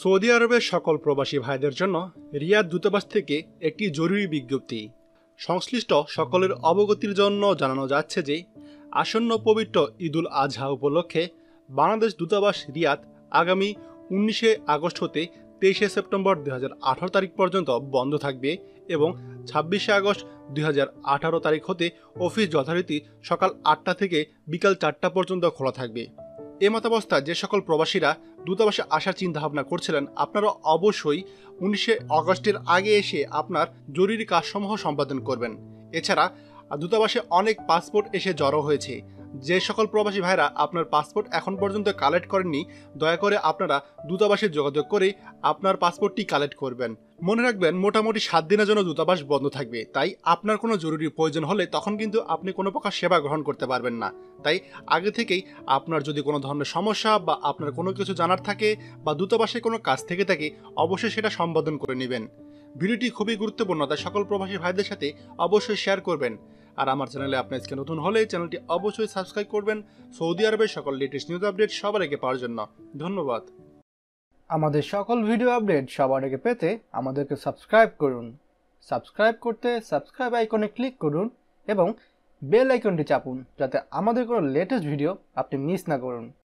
Saudi আরবের সকল প্রবাসী ভাইদের জন্য রিয়াদ দূতাবাস থেকে একটি জরুরি বিজ্ঞপ্তি। সংশ্লিষ্ট সকলের অবগতির জন্য জানানো যাচ্ছে যে, আসন্ন পবিত্র ঈদুল আজহা উপলক্ষে বাংলাদেশ দূতাবাস রিয়াদ আগামী উনিশে আগস্ট হতে তেইশে সেপ্টেম্বর দুই হাজার আঠেরো তারিখ পর্যন্ত বন্ধ থাকবে এবং ছাব্বিশে আগস্ট দুই হাজার আঠারো তারিখ হতে অফিস যথারীতি সকাল আটটা থেকে বিকাল চারটা পর্যন্ত খোলা থাকবে। এ মতাবস্থায় যে সকল প্রবাসীরা দূতাবাসে আসার চিন্তাভাবনা করছিলেন, আপনারা অবশ্যই উনিশে অগস্টের আগে এসে আপনার জরুরি কাজসমূহ সম্পাদন করবেন। এছাড়া দূতাবাসে অনেক পাসপোর্ট এসে জড়ো হয়েছে। যে সকল প্রবাসী ভাইরা আপনার পাসপোর্ট এখন পর্যন্ত কালেক্ট করেননি, দয়া করে আপনারা দূতাবাসে যোগাযোগ করে আপনার পাসপোর্টটি কালেক্ট করবেন। মনে রাখবেন, মোটামুটি সাত দিনের জন্য দূতাবাস বন্ধ থাকবে। তাই আপনার কোনো জরুরি প্রয়োজন হলে তখন কিন্তু আপনি কোনো প্রকার সেবা গ্রহণ করতে পারবেন না। তাই আগে থেকেই আপনার যদি কোনো ধরনের সমস্যা বা আপনার কোনো কিছু জানার থাকে বা দূতাবাসে কোনো কাজ থেকে থাকে, অবশ্যই সেটা সম্বোধন করে নেবেন। ভিডিওটি খুবই গুরুত্বপূর্ণ, তাই সকল প্রবাসী ভাইদের সাথে অবশ্যই শেয়ার করবেন। আর আমার চ্যানেলে আপনি আজকে নতুন হলে চ্যানেলটি অবশ্যই সাবস্ক্রাইব করবেন। সৌদি আরবের সকল লেটেস্ট নিউজ আপডেট সবার আগে পাওয়ার জন্য। ধন্যবাদ। আমাদের সকল ভিডিও আপডেট সবার আগে পেতে আমাদেরকে সাবস্ক্রাইব করুন। সাবস্ক্রাইব করতে সাবস্ক্রাইব আইকনে ক্লিক করুন এবং বেল আইকনটি চাপুন যাতে আমাদের কোনো লেটেস্ট ভিডিও আপনি মিস না করুন।